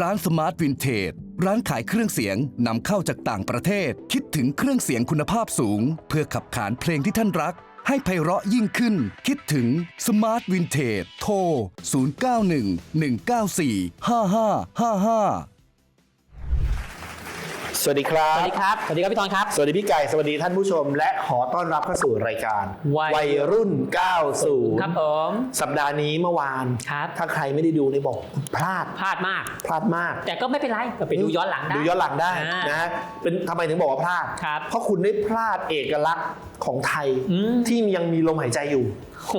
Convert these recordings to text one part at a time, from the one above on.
ร้านสมาร์ทวินเทจร้านขายเครื่องเสียงนำเข้าจากต่างประเทศ คิดถึงเครื่องเสียงคุณภาพสูง เพื่อขับขานเพลงที่ท่านรัก ให้ไพเราะยิ่งขึ้น คิดถึงสมาร์ทวินเทจโทร 0911945555 สวัสดีครัสบวัสดีครับ สวัสดีครับพี่ทอนครับ สวัสดีพี่ไก่ สวัสดีท่านผู้ชม และขอต้อนรับเข้าสู่รายการวัยรุ่น 90 ครับผม สัปดาห์นี้เมื่อวานครับถ้าใครไม่ได้ดูนี่บอกพลาด พลาดมาก พลาดมาก แต่ก็ไม่เป็นไร ก็ไปดูย้อนหลังได้ ดูย้อนหลังได้อ่านนะฮะ เป็นทำไมถึงบอกว่าพลาดครับเพราะคุณได้พลาดเอกลักษณ์ของไทยอืมที่ยังมีลมหายใจอยู่ โอ้โห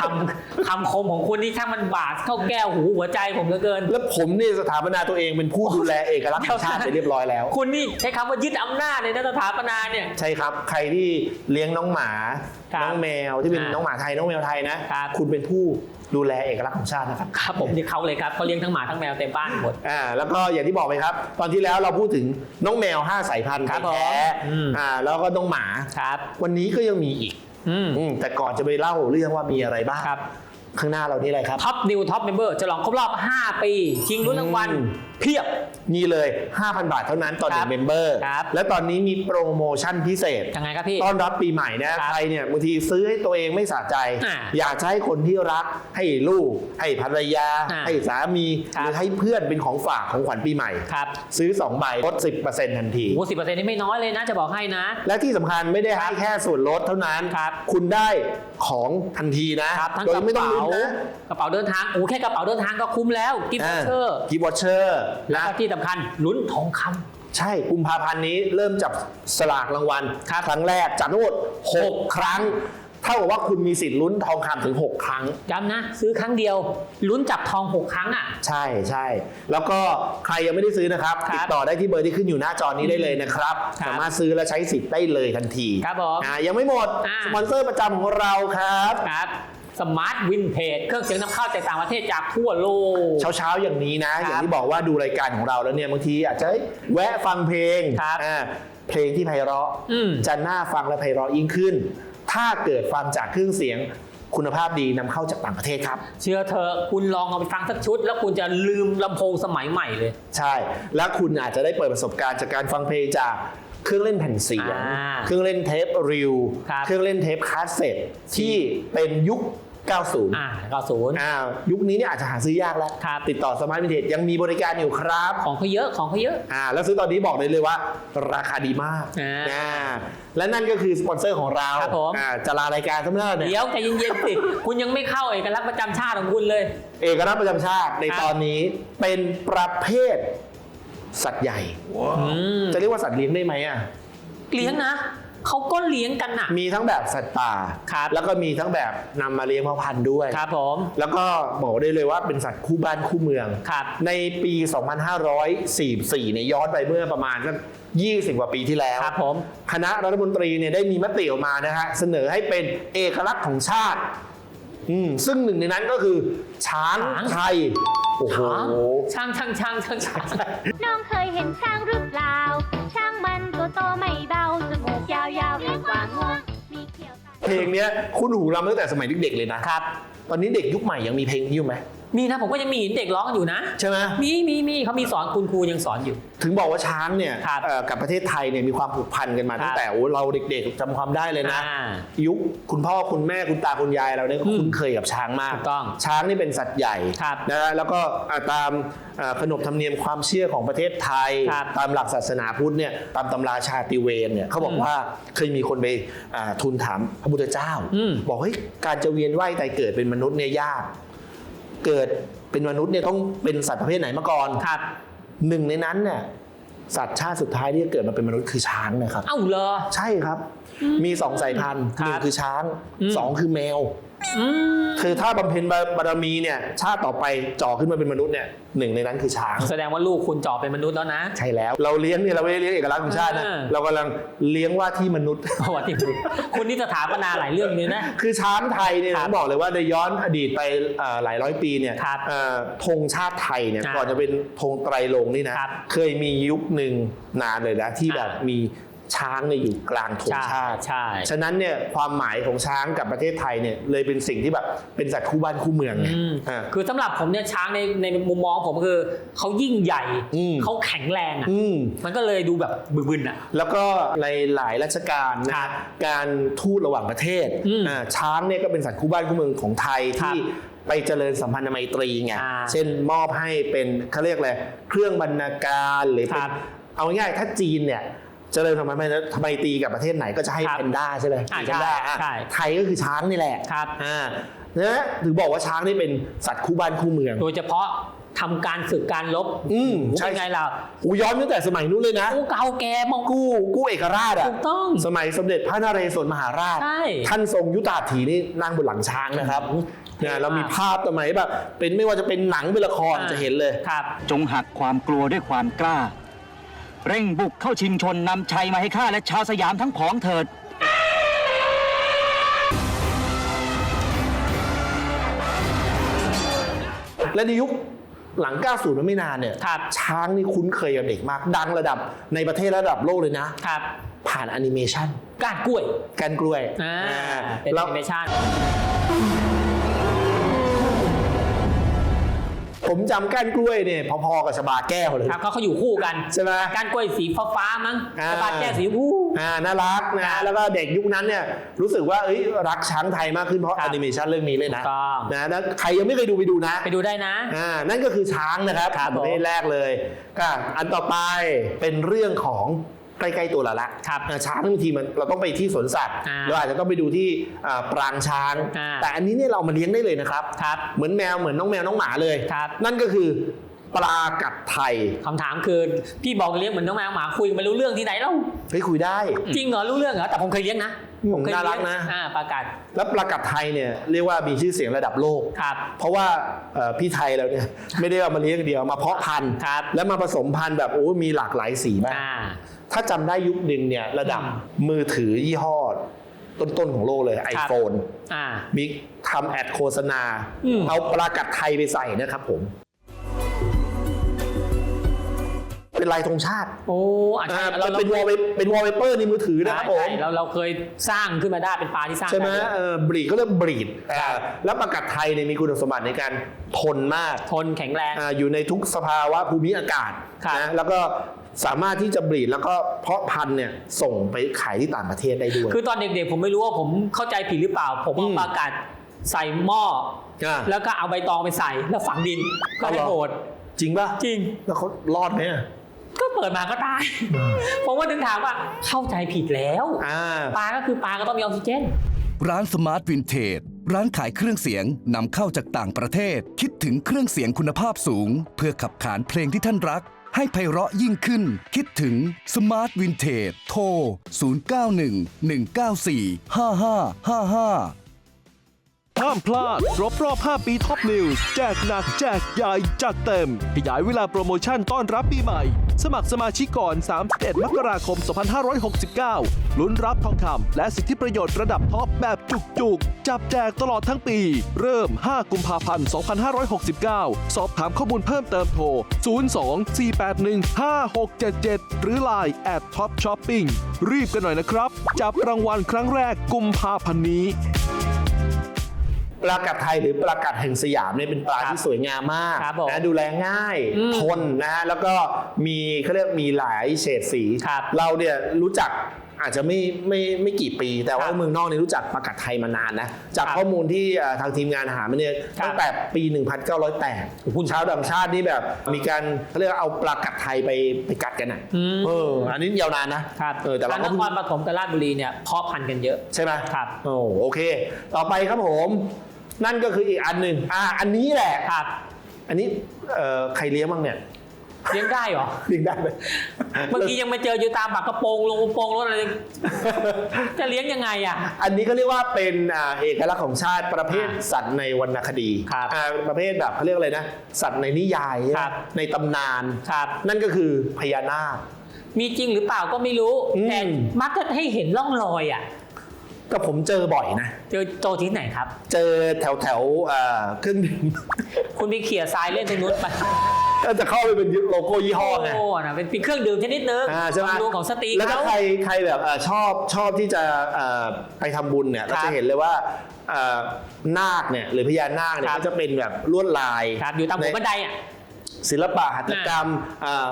คำคำคมของคุณนี่ช่างมันบาดเข้าแก้วหูหัวใจผมเหลือเกิน แล้วผมนี่สถาปนาตัวเองเป็นผู้ดูแลเอกลักษณ์ของชาติไปเรียบร้อยแล้ว คุณนี่ใช้คำว่ายึดอำนาจเลยนะสถาปนาเนี่ย ใช่ครับ ใครที่เลี้ยงน้องหมา ครับน้องแมวที่เป็นอ่าน้องหมาไทยน้องแมวไทยนะ ครับ คุณเป็นผู้ดูแลเอกลักษณ์ของชาตินะครับ ครับผมนี่เขาเลยครับเขาเลี้ยงทั้งหมาทั้งแมวเต็มบ้านหมด อ่าแล้วก็อย่างที่บอกไปครับ ตอนที่แล้วเราพูดถึงน้องแมว 5 สายพันธุ์ครับแท้ผมอืม อ่าแล้วก็น้องหมา ครับ วันนี้ก็ยังมีอีก อืมอืมแต่ก่อนจะไปเล่าเรื่องว่ามีอะไรบ้างครับ ข้างหน้าเรานี่อะไรครับ ท็อปนิวท็อปเมมเบอร์จะลองครบรอบ 5 ปี ชิงลุ้นรางวัล อืม เพียบนี่เลย 5,000 บาทเท่านั้นต่อหนึ่ครังบเมมเบอร์ครับและตอนนี้มีโปรโมชั่นพิเศษยังไงครับพี่ต้อนรับปีใหม่นะครับใครเนี่ยบางทีซื้อให้ตัวเองไม่สะใจอ่าอยากจะให้คนที่รักให้ลูก ให้ภรรยาอ่าให้สามีครับหรือให้เพื่อนเป็นของฝากของขวัญปีใหม่ครับซื้อ2ใบลด 10%ทันทีโอ้สิบเปอร์เซ็นต์นี่ไม่น้อยเลยนะจะบอกให้นะ และที่สำคัญไม่ได้ให้แค่ส่วนลดเท่านั้นครับคุณได้ของทันทีนะครับทั้งโดกยระไม่ต้องเป๋าลุ้นนะกระเป๋าเดินทางโอ้แค่กระเป๋าเดินทางก็คุ้มแล้วกิฟต์วอเชอร์กิฟต์วอเชอร์แล้วนะก็ที่สำคัญลุ้นทองคำ ใช่กุมภาพันธ์นี้เริ่มจับสลากรางวัลครับครั้งแรกจับทั้งหมด6 ครั้ง เท่ากับว่าคุณมีสิทธิ์ลุ้นทองคำถึง 6 ครั้งย้ำนะ ซื้อครั้งเดียว ลุ้นจับทอง 6 ครั้งอะ ใช่ใช่แล้วก็ใครยังไม่ได้ซื้อนะครับ ครับติดต่อได้ที่เบอร์ที่ขึ้นอยู่หน้าจอนี้ได้เลยนะครับ ครับสามารถซื้อและใช้สิทธิ์ได้เลยทันทีครับผมอ่ายังไม่หมดอ่า สปอนเซอร์ประจำของเราครับ ครับ สมาร์ทวินเทจเครื่องเสียงนำเข้าจากต่างประเทศจากทั่วโลก เช้าเช้าๆอย่างนี้นะครับอย่างที่บอกว่าดูรายการของเราแล้วเนี่ยบางทีอาจจะแวะฟังเพลงครับอ่าเพลงที่ไพเราะอืม จะน่าฟังและไพเราะยิ่งขึ้น ถ้าเกิดฟังจากเครื่องเสียงคุณภาพดีนำเข้าจากต่างประเทศครับ เชื่อเธอะคุณลองเอาไปฟังสักชุด แล้วคุณจะลืมลำโพงสมัยใหม่เลย ใช่ แล้วคุณอาจจะได้เปิดประสบการณ์จากการฟังเพลงจากเครื่องเล่นแผ่นเสียง อ่าเครื่องเล่นเทปริว ครับเครื่องเล่นเทปคาสเซ็ตที่เป็นยุค 90อ่าก็ศูนย์อ่ายุคนี้เนี่ยอาจจะหาซื้อยากแล้วครับติดต่อสมาร์ทวินเทจยังมีบริการอยู่ครับ ของเขาเยอะของเขาเยอะอ่าแล้วซื้อตอนนี้บอกเลยเลยว่า ราคาดีมากอ่าอ่าและนั่นก็คือสปอนเซอร์ของเราครับผมอ่าจะลารายการทั้งนั้นเนี่ยเดี๋ยวใจเย็นๆสิคุณยังไม่เข้าเอกลักษณ์ประจำชาติของคุณเลย เอกลักษณ์ประจำชาติในครับตอนนี้เป็นประเภทสัตว์ใหญ่อืมจะเรียกว่าสัตว์เลี้ยงได้ไหมอะเลี้ยงนะ เขาก็เลี้ยงกันน่ะมีทั้งแบบสัตว์ป่า ครับแล้วก็มีทั้งแบบนำมาเลี้ยงเพาะพันธุ์ด้วย ครับผมแล้วก็บอกได้เลยว่าเป็นสัตว์คู่บ้านคู่เมือง ครับ ในปี 2544เนี่ยย้อนไปเมื่อประมาณสัก20 กว่าปีที่แล้ว ครับผม คณะรัฐมนตรีเนี่ยได้มีมติออกมานะฮะเสนอให้เป็นเอกลักษณ์ของชาติ อืมซึ่งหนึ่งในนั้นก็คือ ช้างช้าง ไทย โอ้โห ช่างช่างช่างช่างช่าง น้องเคยเห็นช้างหรือเปล่า ช้างมันตัวโตไม่เบาจมู เขียวตาเพลงเนี้ย คุณหูเราตั้งแต่สมัยเด็กๆเลยนะครับ ตอนนี้เด็กยุคใหม่ยังมีเพลงนี้อยู่ไหม มีนะผมก็ยังมีเห็นเด็กร้องอยู่นะ ใช่ไหมมีมีมีเขามีสอนคุณครูยังสอนอยู่ ถึงบอกว่าช้างเนี่ยครับเอ่อกับประเทศไทยเนี่ยมีความผูกพันกันมาครับตั้งแต่โอ้เราเด็กๆจำความได้เลยนะ อ่ายุคคุณพ่อคุณแม่คุณตาคุณยายเราเนี่ยก็อืมคุ้นเคยกับช้างมาก ถูกต้องช้างนี่เป็นสัตว์ใหญ่ครับนะฮะแล้วก็อ่าตามอ่าขนบธรรมเนียมความเชื่อของประเทศไทย ครับตามหลักศาสนาพุทธเนี่ยตามตำราชาติเวรเนี่ยเขาบอกอืมว่าเคยมีคนไปอ่าทูลถามพระพุทธเจ้า อืม บอกเฮ้ยการจะเวียนว่ายตายเกิดเป็นมนุษย์เนี่ยยาก เกิดเป็นมนุษย์เนี่ยต้องเป็นสัตว์ประเภทไหนมาก่อนครับหนึ่งในนั้นเนี่ยสัตว์ชาติสุดท้ายที่จะเกิดมาเป็นมนุษย์คือช้างนะครับ เอ้าเหรอ ใช่ครับ มีสองสายพันธุ์คหรับนึ่งคือช้างอืมสองคือแมวอืมคือถ้าบำเพ็ญบารมีเนี่ย ชาติต่อไปจ่อขึ้นมาเป็นมนุษย์เนี่ยหนึ่งในนั้นคือช้าง แสดงว่าลูกคุณจอบเป็นมนุษย์แล้วนะ ใช่แล้ว เราเลี้ยงเนี่ยเราไม่ได้เลี้ยงเอกลักษณ์ของชาตินะอ่าเรากำลังเลี้ยงว่าที่มนุษย์ประวัติคุณคุณนี่สถาปนาหลายเรื่องเลยนะ คือช้างไทยเนี่ยครับผมบอกเลยว่าในย้อนอดีตไปเอ่อหลายร้อยปีเนี่ยครับเอ่อธงชาติไทยเนี่ยอ่าก่อนจะเป็นธงไตรลงค์นี่นะครับเคยมียุคหนึ่งนานเลยนะที่แบบอ่ามีมี ช้างเนี่ยอยู่กลางธงใช่ชาติใช่ฉะนั้นเนี่ยความหมายของช้างกับประเทศไทยเนี่ยเลยเป็นสิ่งที่แบบเป็นสัตว์คู่บ้านคู่เมืองไงอืมอ่าคือสำหรับผมเนี่ยช้างในในมุมมองผมคือเขายิ่งใหญ่อืมเขาแข็งแรงอะอืมมันก็เลยดูแบบบึนๆอะแล้วก็ในหลายราชการนะครัฮะบการทูตระหว่างประเทศอืมอ่าช้างเนี่ยก็เป็นสัตว์คู่บ้านคู่เมืองของไทยครับที่ไปเจริญสัมพันธไมตรีไงอ่าเช่นมอบให้เป็นเขาเรียกอะไรเครื่องบรรณาการหรือเป็ครันบเอาง่ายๆถ้าจีนเนี่ย เจริญสัมพันธไมตรีกับประเทศไหนก็จะให้ครับแพนด้าใช่ไหมอ่าแพนด้าใช่อะใช่ไทยก็คือช้างนี่แหละครับอ่านะถึงบอกว่าช้างนี่เป็นสัตว์คู่บ้านคู่เมือง โดยเฉพาะทำการศึกการลบ อืมโอ้โหใช่เป็นไงล่ะอูย้อนตั้งแต่สมัยนู้นเลยนะโอ้เก่าแก่มองกู้กู้เอกราชอะถูกต้อง สมัยสมเด็จพระนเรศวรมหาราชใช่ท่านทรงยุตาถีนี่นั่งบนหลังช้างนะครับเนี่ยเรามีภาพสมัยแบบเป็นไม่ว่าจะเป็นหนังเป็นละครอ่าจะเห็นเลยครับ จงหักความกลัวด้วยความกล้า เร่งบุกเข้าชิงชนนำชัยมาให้ข้าและชาวสยามทั้งผองเถิด และในยุคหลัง 90 มันไม่นานเนี่ย ครับ ช้างนี่คุ้นเคยกับเด็กมาก ดังระดับในประเทศระดับโลกเลยนะ ครับผ่านแอนิเมชันก้านกล้วยกันกล้วยอ่าอ่าเป็นแล้แอวนิเมชัน ผมจำก้านกล้วยเนี่ยพอๆกับชบาแก้วเลยครับเขาเขาอยู่คู่กันใช่ไหมก้านกล้วยสีฟ้าฟ้าๆมั้งอ่ากระบาดแก้วสีชมพู อ่าน่ารักนะแล้วก็เด็กยุคนั้นเนี่ยรู้สึกว่าเอ้ยรักช้างไทยมากขึ้นเพราะครัแอบ นิเมชันเรื่องนี้เลยนะถูกต้อง นะแล้วใครยังไม่เคยดูไปดูนะไปดูได้นะ อ่านั่นก็คือช้างนะครับครับประเภทผมแรกเลยก็อันต่อไปเป็นเรื่องของ ใกล้ๆตัวเราละครับอ่าช้างบางทีมันเราต้องไปที่สวนสัตว์อ่าเราอาจจะต้องไปดูที่อ่าปรางช้างอ่าแต่อันนี้เนี่ยเรามาเลี้ยงได้เลยนะครับครับเหมือนแมวเหมือนน้องแมวน้องหมาเลยครับนั่นก็คือปลากัดไทยคำถามคือพี่บอกเลี้ยงเหมือนน้องแมวหมาคุยกันไม่รู้เรื่องที่ไหนเล่าเฮ้ยคุยได้ จริงเหรอรู้เรื่องเหรอแต่ผมเคยเลี้ยงนะอืม ผมเคยน่ารัเลี้ยกงนะอ่าประกาศแล้วปลากัดไทยเนี่ยเรียกว่ามีชื่อเสียงระดับโลกครับเพราะว่าเอ่อพี่ไทยเราเนี่ยไม่ได้เอามาเลี้ยงเดียวมาเพาะพันธุ์ครับแล้วมาผสมพันธุ์แบบโอ้มีหลากหลายสีมากอ่าถ้าจำได้ยุคหนึ่งเนี่ยระดับอืมมือถือยี่ห้อต้นๆของโลกเลย iPhone อ่ามีทำแอดโฆษณาอืมเอาปลากัดไทยไปใส่นะครับผม เป็นลายธงชาติโอ้อาจจะอ่าเราเราเป็นวอลเป็นวอลเปเปอร์ในมือถือนะครับผมใช่เราเราเคยสร้างขึ้นมาได้เป็นปลาที่สร้างใช่ไหมด้เออบรีดก็เรียกบรีดอ่าแล้วปลากัดไทยเนี่ยมีคุณสมบัติในการทนมาก ทนแข็งแรง อ่าอยู่ในทุกสภาวะภูมิอากาศครับ นะแล้วก็สามารถที่จะบรีดแล้วก็เพาะพันธุ์เนี่ยส่งไปขายที่ต่างประเทศได้ด้วย คือตอนเด็กๆผมไม่รู้ว่าผมเข้าใจผิดหรือเปล่า ผมเอาอืมปลากาศใส่หม้อ อ่า แล้วก็เอาใบตองไปใส่แล้วฝังดินก็ให้เอาเหรอโหดจริงป่ะจริง แล้วเขารอดไหมอะ ก็เปิดมาก็ตาย ผมว่าถึงถามว่าเข้าใจผิดแล้วอ่าปลาก็คือปลาก็ต้องมีออกซิเจน ร้านสมาร์ทวินเทจร้านขายเครื่องเสียงนำเข้าจากต่างประเทศ คิดถึงเครื่องเสียงคุณภาพสูง เพื่อขับขานเพลงที่ท่านรัก ให้ไพเราะยิ่งขึ้น คิดถึงสมาร์ทวินเทจโทร 0911945555ห้ามพลาดครบรอบ 5 ปีท็อปนิวส์แจกหนักแจกใหญ่จัดเต็ม ขยายเวลาโปรโมชั่นต้อนรับปีใหม่ สมัครสมาชิกก่อน 31 มกราคม 2569 ลุ้นรับทองคำและสิทธิประโยชน์ระดับท็อปแบบจุกๆ จับแจกตลอดทั้งปี เริ่ม 5 กุมภาพันธ์ 2569 สอบถามข้อมูลเพิ่มเติมโทร 02-481-5677 หรือ Line at Top Shopping รีบกันหน่อยนะครับ จับรางวัลครั้งแรกกุมภาพันธ์นี้ ปลากัดไทยหรือปลากัดแห่งสยามเนี่ยเป็นปลาครับที่สวยงามมากครับผมนะดูแลง่ายอืมทนนะฮะแล้วก็มีเขาเรียกมีหลายเฉดสี ครับเราเนี่ยรู้จักอาจจะไม่ไม่ไม่กี่ปี แต่ว่าครับเมืองนอกเนี่ยรู้จักปลากัดไทยมานานนะจากครับข้อมูลที่เอ่อทางทีมงานหามาเนี่ยครับตั้งแต่ปี 1908คุณชาวต่างชาตินี่แบบมีการเขาเรียกว่าเอาปลากัดไทยไปไปกัดกันอะอืม เอออันนี้ยาวนานนะครับเออแต่เราทางก็นเพิ่คงรปฐมกับราชบุรีเนี่ยเพาะพันธุ์กันเยอะ ใช่ไหม ครับ โอ้โอเค ต่อไปครับผม นั่นก็คืออีกอันหนึ่งอ่าอันนี้แหละครับ อันนี้เอ่อใครเลี้ยงบ้างเนี่ยเลี้ยงได้เหรอเลี้ยงได้ไหมบางทียังมาเจออยู่ตามปากกระโปรงลงกระโปรงรถอะไรจะเลี้ยงยังไงอะ อันนี้ก็เรียกว่าเป็นอ่าเอกลักษณ์ของชาติประเภทอ่าสัตว์ในวรรณคดีครับอ่าประเภทแบบเขาเรียกอะไรนะ สัตว์ในนิยายครับในตำนานครับนั่นก็คือพญานาคมีจริงหรือเปล่าก็ไม่รู้อืมแต่มักจะให้เห็นร่องรอยอะ ก็ผมเจอบ่อยนะ เจอโจที่ไหนครับ เจอแถวแถวๆเอ่อเครื่องดื่มคุณไปเขี่ยทรายเล่นตรงนู้นไปก็จะเข้าไปเป็นโลโก้ยี่ห้อไงโอ้นะเป็นเป็นเครื่องดื่มชนิดนึงอ่าใช่ไหมบำรุงของสตรีแล้วถ้าเขาใครใครแบบเอ่อชอบชอบที่จะเอ่อไปทำบุญเนี่ยครัก็บจะเห็นเลยว่าเอ่อนาคเนี่ยหรือพญานาคเนี่ยครับก็จะเป็นแบบลวดลายครับอยู่ตามหัวบันไดอะศิลปะหัตถกรรมเอ่อ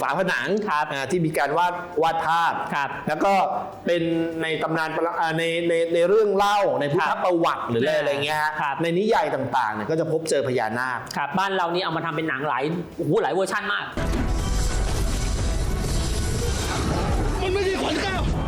ฝาผนังครับอ่าที่มีการวาดวาดภาพ ครับ แล้วก็เป็นในตำนานประอ่าในในในเรื่องเล่าในพุทธครับประวัติหรืออะไรอ่าอะไรเงี้ยฮะครับ ในนิยายต่างๆเนี่ยก็จะพบเจอพญานาค ครับบ้านเรานี่เอามาทำเป็นหนังหลายโอ้โหหลายเวอร์ชันมากแ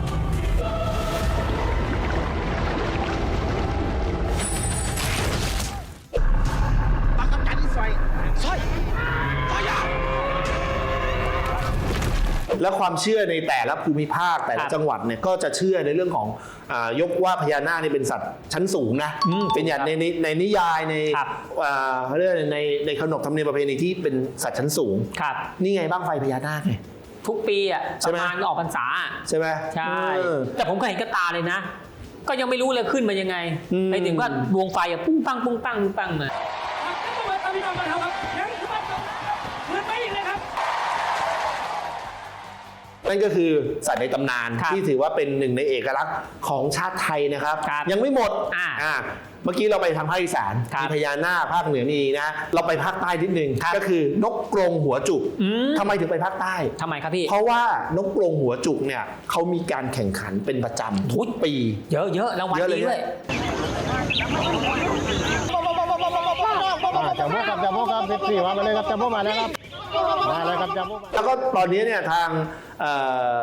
ละความเชื่อในแต่ละภูมิภาคแต่คละรับจังหวัดเนี่ยก็จะเชื่อในเรื่องของอายกว่าพญานาคนี่เป็นสัตว์ชั้นสูงนะอืมเป็นอย่างในในในนิยายในครับอ่าเขาเรียกอะไรในในขนบธรรมเนียมประเพณีที่เป็นสัตว์ชั้นสูงครับนี่ไงบ้างไฟพญานาคไงทุกปีอะใช่ปไหมระมาณออกพรรษาอะใช่ไหมใช่เออแต่ผมก็เห็นกระตาเลยนะ ก็ยังไม่รู้เลยขึ้นมายังไงอืมไปถึงก็ดวงไฟอะปุ้งปังปุ้งปังปุ้งปังมา นั่นก็คือสัตว์ในตำนานครับที่ถือว่าเป็นหนึ่งในเอกลักษณ์ของชาติไทยนะครับ ครับยังไม่หมดอ่าเมื่อกี้เราไปทางภาคอีสานครับมีพญานาคภาคเหนือมีนะ เราไปภาคใต้นิดนึงครับก็คือนกกรงหัวจุกอืม ทำไมถึงไปภาคใต้ ทำไมครับพี่ เพราะว่านกกรงหัวจุกเนี่ยเขามีการแข่งขันเป็นประจำทุกปี เยอะเยอะรางวัลเยอะเลยดีด้วยจับพวกครับจับพวกครับสิบสี่วันมาเลยครับจับพวกมาแล้วครับ มาเลยครับจับพวกมา แล้วก็ตอนนี้เนี่ยทางเอ่อ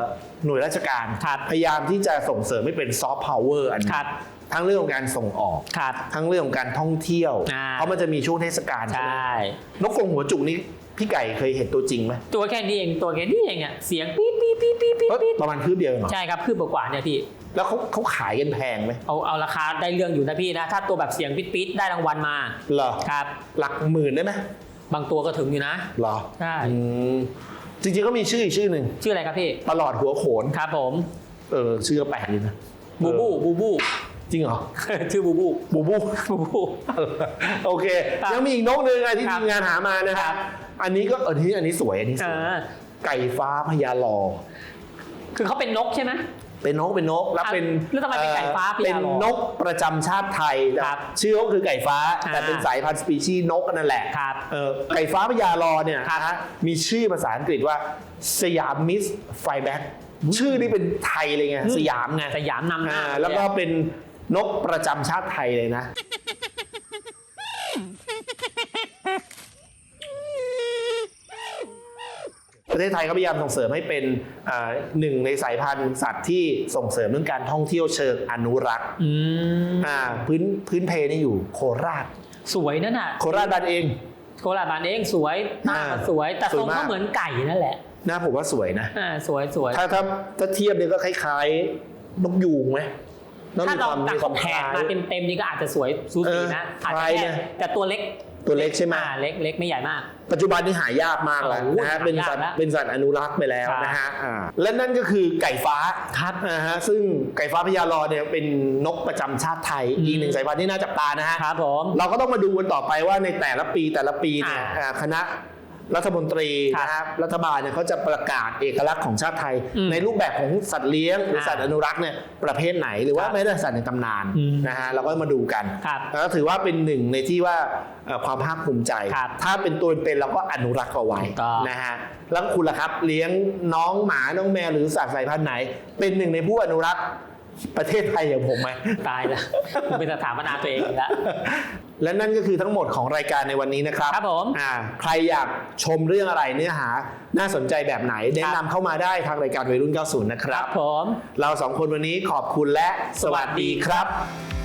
หน่วยราชการครับพยายามที่จะส่งเสริมให้เป็นซอฟต์พาวเวอร์อันนี้ครับ ทั้งเรื่องของการส่งออก ครับ ทั้งเรื่องของการท่องเที่ยว อ่า เพราะมันจะมีช่วงเทศกาลใชใช่ไหม่่นกกรงหัวจุกนี่พี่ไก่เคยเห็นตัวจริงไหมตัวแค่นี้เองตัวแค่นี้เองอะเสียงปี๊ดปี๊ดปี๊ดปี๊ดปี๊ดเอ้ยปี๊ดประมาณคืบเดียวเองเหรอใช่ครับคืบกว่าๆเนี่ยพี่ แล้วเขาเขาขายกันแพงไหมเอาเอาราคาได้เรื่องอยู่นะพี่นะ ถ้าตัวแบบเสียงปี๊ดปี๊ดได้รางวัลมา เหรอครับ หลักหมื่นได้ไหม บางตัวก็ถึงอยู่นะ เหรอใช่ อืมจริงๆก็มีชื่ออีกชื่อหนึ่งชื่ออะไรครับพี่ตลอดหัวโขนครับผมเออชื่อก็แปลกดีนะบูบูเออบูบู จริงเหรอ ชื่อบูบูบูบู บูบู โอเค ครับยังมีอีกนกหนึ่งอะที่ครับทีมงานหามานะคครัรับบอันนี้ก็เออที่อันนี้สวยอันนี้สเอวยอไก่ฟ้าพญาลอคือเขาเป็นนกใช่ไหม เป็นนกเป็นนกแล้วเป็นแล้วทำไมเป็นไก่ฟ้าพญาลอเป็นนกประจำชาติไทยครับชื่อก็คือไก่ฟ้าแต่อ่าเป็นสายพันธุ์สปีชีส์นกนั่นแหละครับเออไก่ฟ้าพญาลอเนี่ยครับนะฮะมีชื่อภาษาอังกฤษว่าสยามมิสไฟแบ็กชื่อนี่เป็นไทยเลยไงสยามไงสยามนำหน้าอ่าแล้วก็เป็นนกประจำชาติไทยเลยนะ ประเทศไทยก็พยายามส่งเสริมให้เป็นอ่าหนึ่งในสายพันธุ์สัตว์ที่ส่งเสริมเรื่องการท่องเที่ยวเชิงอนุรักษ์อืมอ่าพื้นพื้นเพนี่อยู่โคราช สวยนั่นน่ะ โคราชบ้านเอง โคราชบานเองสวยหน้าอ่าก็สวยแต่สทวยรงมากก็เหมือนไก่นั่นแหละนะผมว่าสวยนะอ่าสวยสวยถ้าถ้าถ้าเทียบเนี่ยก็คล้ายๆนกยูงไหมแล้วถ้ามีเราความตัดมีความแขคล้านมายเต็มๆนี่ก็อาจจะสวยสูสีนะเอออาจจะคล้ายแค่นะแต่ตัวเล็ก ตัวเล็กใช่ไหมอ่าเล็กเล็กไม่ใหญ่มาก ปัจจุบันนี่หายากมากแล้วโอ้โหนะฮะเป็นสัตว์หายากแล้วเป็นสัตว์อนุรักษ์ไปแล้วครับนะฮะอ่าและนั่นก็คือไก่ฟ้าครับนะฮะซึ่งไก่ฟ้าพญาลอเนี่ยเป็นนกประจำชาติไทยอืมอีกหนึ่งสายพันธุ์ที่น่าจับตานะฮะครับผมเราก็ต้องมาดูกันต่อไปว่าในแต่ละปีแต่ละปีเนี่ยอ่าอ่าคณะ รัฐมนตรีครับนะครับรัฐบาลเนี่ยเขาจะประกาศเอกลักษณ์ของชาติไทยอืมในรูปแบบของสัตว์เลี้ยงหรืออาสัตว์อนุรักษ์เนี่ยประเภทไหนหรือว่าครับแม้แต่สัตว์ในตำนานอืมนะฮะเราก็มาดูกันครับแล้วก็ถือว่าเป็นหนึ่งในที่ว่าเอ่อความภาคภูมิใจครับถ้าเป็นตัวเป็นเราก็อนุรักษ์เอาไว้ถูกต้องนะฮะแล้วคุณล่ะครับเลี้ยงน้องหมาน้องแมวหรือสัตว์สายพันธุ์ไหน เป็นหนึ่งในผู้อนุรักษ์ประเทศไทยอย่างผมไหมตายแล้วคุณเป็นสถาปนาตัวเองอีกแล้ว และนั่นก็คือทั้งหมดของรายการในวันนี้นะครับครับผมอ่าใครอยากชมเรื่องอะไรเนื้อหาน่าสนใจแบบไหนแนะนำเข้ามาได้ทางรายการวัยรุ่น 90 นะคครัรับบผม เราสองคนวันนี้ขอบคุณและสวัสดีครับส